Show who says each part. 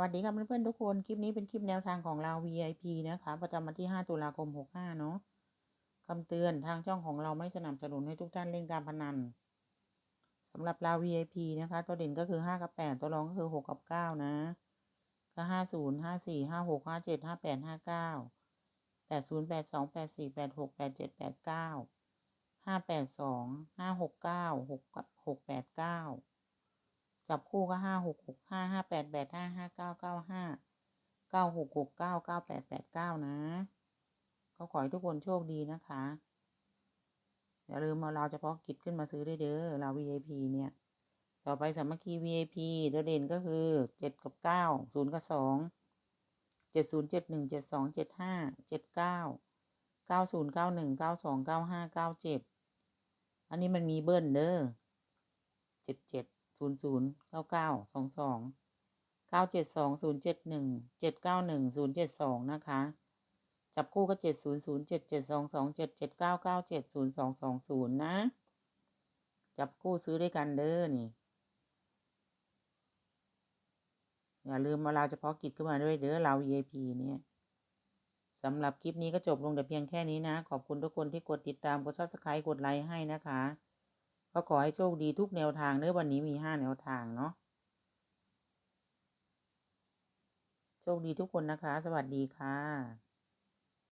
Speaker 1: วัสดีค่ะเพื่อนๆทุกคน คลิปนี้เป็นคลิปแนวทางของเรา VIP นะคะ ประจำวันที่ 5 ตุลาคม 65 เนาะคำเตือนทางช่องของเราไม่สนับสนุนให้ทุกท่านเล่นการพนันสำหรับเรา VIP นะคะ ตัวเด่นก็คือ 5 กับ 8 ตัวรองก็คือ 6 กับ 9 นะ ก็ 50 54 56 57 58 59 80 82 84 86 87 89 582 569 6 6 89 จับคู่ก็ห้าหกหกห้าห้าแปดแปดห้าห้าเก้าเก้าห้าเก้าหกหกเก้าเก้าแปดแปดเก้านะ ก็ขอให้ทุกคนโชคดีนะคะ อย่าลืมเอาเราเฉพาะกิจขึ้นมาซื้อได้เด้อเรา VIP เนี่ย ต่อไปสามัคคี VIP ตัวเด่นก็คือเจ็ดกับเก้าศูนย์กับสองเจ็ดศูนย์เจ็ดหนึ่งเจ็ดสองเจ็ดห้าเจ็ดเก้าเก้าศูนย์เก้าหนึ่งเก้าสองเก้าห้าเก้าเจ็ดอันนี้มันมีเบิ้ลเด้อเจ็ดเจ็ด ศูนย์ศูนย์เก้าเก้าสองสองเก้าเจ็ดสองศูนย์เจ็ดหนึ่งเจ็ดเก้าหนึ่งศูนย์เจ็ดสองนะคะ จับคู่ก็เจ็ดศูนย์ศูนย์เจ็ดเจ็ดสองสองเจ็ดเจ็ดเก้าเก้าเจ็ดศูนย์สองสองศูนย์นะ จับคู่ซื้อด้วยกันเด้อนี่ อย่าลืมมาเราเฉพาะกิจขึ้นมาด้วยเด้อเรา VIP เนี่ยสำหรับคลิปนี้ก็จบลงแต่เพียงแค่นี้นะ ขอบคุณทุกคนที่กดติดตาม กดซับสไครต์กดไลค์ให้นะคะ ก็ขอให้โชคดีทุกแนวทางเนื้อวันนี้มีห้าแนวทางเนาะโชคดีทุกคนนะคะ สวัสดีค่ะ